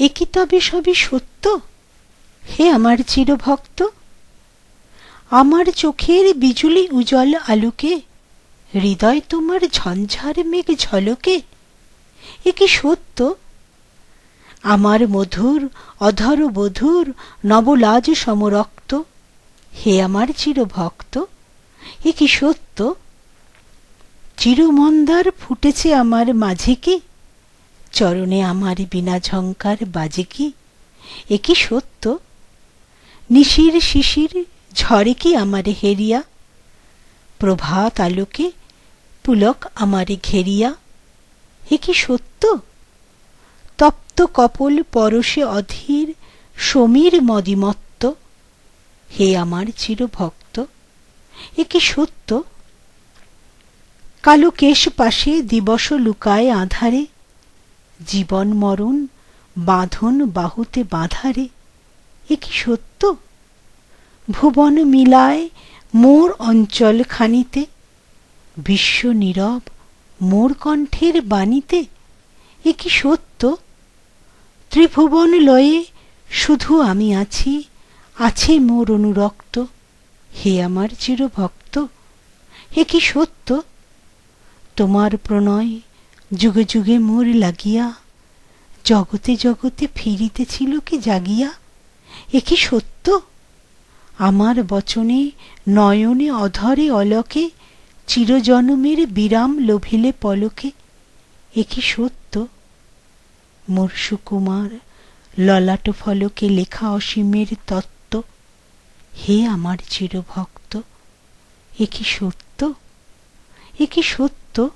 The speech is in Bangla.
এ কি তবে সবই সত্য? হে আমার চিরভক্ত, আমার চোখের বিজুলি উজ্জ্বল আলোকে, হৃদয় তোমার ঝঞ্ঝার মেঘ ঝলকে, এ কি সত্য? আমার মধুর, অধর বধুর নবলাজ সমরক্ত, হে আমার চিরভক্ত, এ কি সত্য? চিরমন্দার ফুটেছে আমার মাঝে কি? চরণে আমার বিনা ঝঙ্কার বাজে কি? এ কি সত্য? নিশির শিশির ঝরে কি আমারে হেরিয়া? প্রভাত আলোকে পুলক আমারে ঘেরিয়া। এ কি সত্য? তপ্ত কপল পরশে অধীর সমীর মদিমত্ত। হে আমার চিরভক্ত, এ কি সত্য? কালো কেশ পাশে দিবস লুকায় আধারে। জীবন মরণ বাঁধন বাহুতে বাঁধারে এ কি সত্য? ভুবন মিলায় মোর অঞ্চল খানিতে বিশ্ব নীরব মোর কণ্ঠের বাণীতে, এ কি সত্য? ত্রিভুবন লয়ে শুধু আমি আছি, আছে মোর অনুরক্ত, হে আমার চিরভক্ত, এ কি সত্য? তোমার প্রণয় যুগে যুগে মোর লাগিয়া, জগতে জগতে ফিরিতেছিল কি জাগিয়া? এ কি সত্য? আমার বচনে, নয়নে, অধরে, অলকে চিরজনমের বিরাম লোভিলে পলকে, এ কি সত্য? মোর সুকুমার, ললাট ফলকে লেখা অসীমের তত্ত্ব, হে আমার চিরভক্ত, এ কি সত্য? এ কি সত্য?